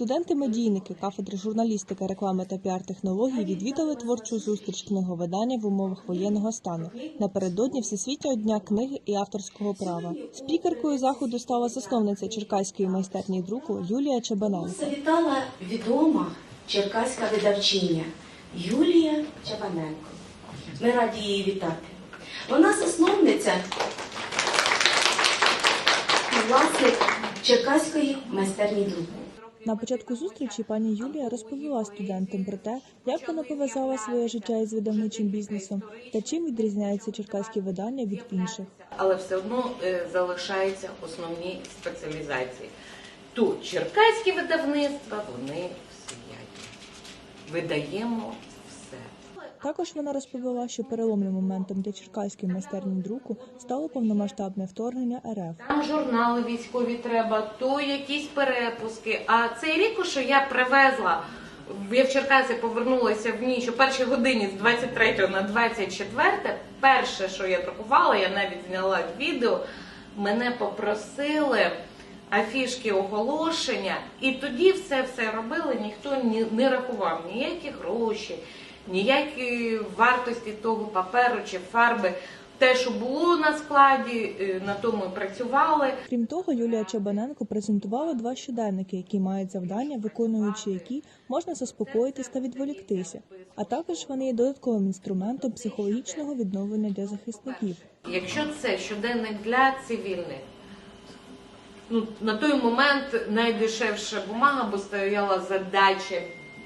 Студенти-медійники кафедри журналістики, реклами та піар-технологій відвідали творчу зустріч книговидання в умовах воєнного стану напередодні Всесвітнього дня книги і авторського права. Спікеркою заходу стала засновниця Черкаської майстерні друку Юлія Чебаненко. Завітала відома черкаська видавчиня Юлія Чабаненко. Ми раді її вітати. Вона засновниця власник Черкаської майстерні друку. На початку зустрічі пані Юлія розповіла студентам про те, як вона пов'язала своє життя із видавничим бізнесом та чим відрізняються черкаські видання від інших. але все одно е, залишаються основні спеціалізації. Тут черкаські видавництва, вони всіякі. Видаємо. Також вона розповіла, що переломним моментом для черкаської майстерні друку стало повномасштабне вторгнення РФ. Там журнали військові треба, то якісь перепуски. А цей рік, що я привезла, я в Черкаси повернулася в ніч у першій годині з 23 на 24. Перше, що я друкувала, я навіть зняла відео. Мене попросили афішки оголошення, і тоді все все робили. Ніхто ні, не рахував ніякі гроші, ніякі вартості того паперу чи фарби. Те, що було на складі, е, на тому і працювали. Крім того, Юлія Чабаненко презентувала два щоденники, які мають завдання, виконуючи які можна заспокоїтись та відволіктися. А також вони є додатковим інструментом психологічного відновлення для захисників. Якщо це щоденник для цивільних, ну на той момент найдешевша бумага, бо стояла задача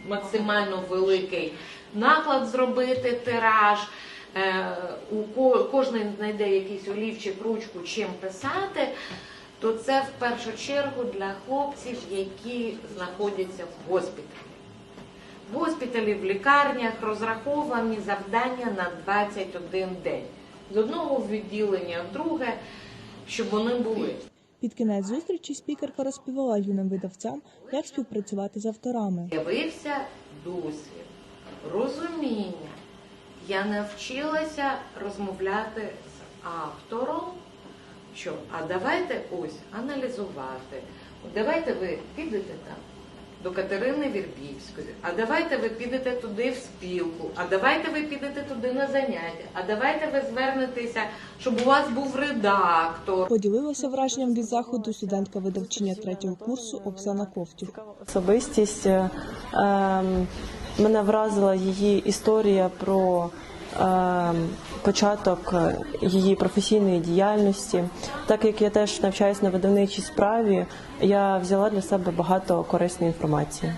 максимально великий наклад зробити, тираж. Е, у кожен знайде якийсь олівчик, ручку, чим писати, то це в першу чергу для хлопців, які знаходяться в госпіталі. В госпіталі, в лікарнях розраховані завдання на 21 день. З одного відділення в друге, щоб вони були. Під кінець зустрічі спікерка розповіла юним видавцям, як співпрацювати з авторами. З'явився досвід, розуміння. Я навчилася розмовляти з автором. Що, а давайте ось аналізувати. Давайте ви підете там до Катерини Вірбівської, а давайте ви підете туди в спілку, а давайте ви підете туди на заняття, а давайте ви звернетеся, щоб у вас був редактор. Поділилася враженням від заходу студентка видавчиня третього курсу Оксана Ковтюх. особистість. Е, ем, Мене вразила її історія про початок е, її професійної діяльності. Так як я теж навчаюся на видавничій справі, я взяла для себе багато корисної інформації.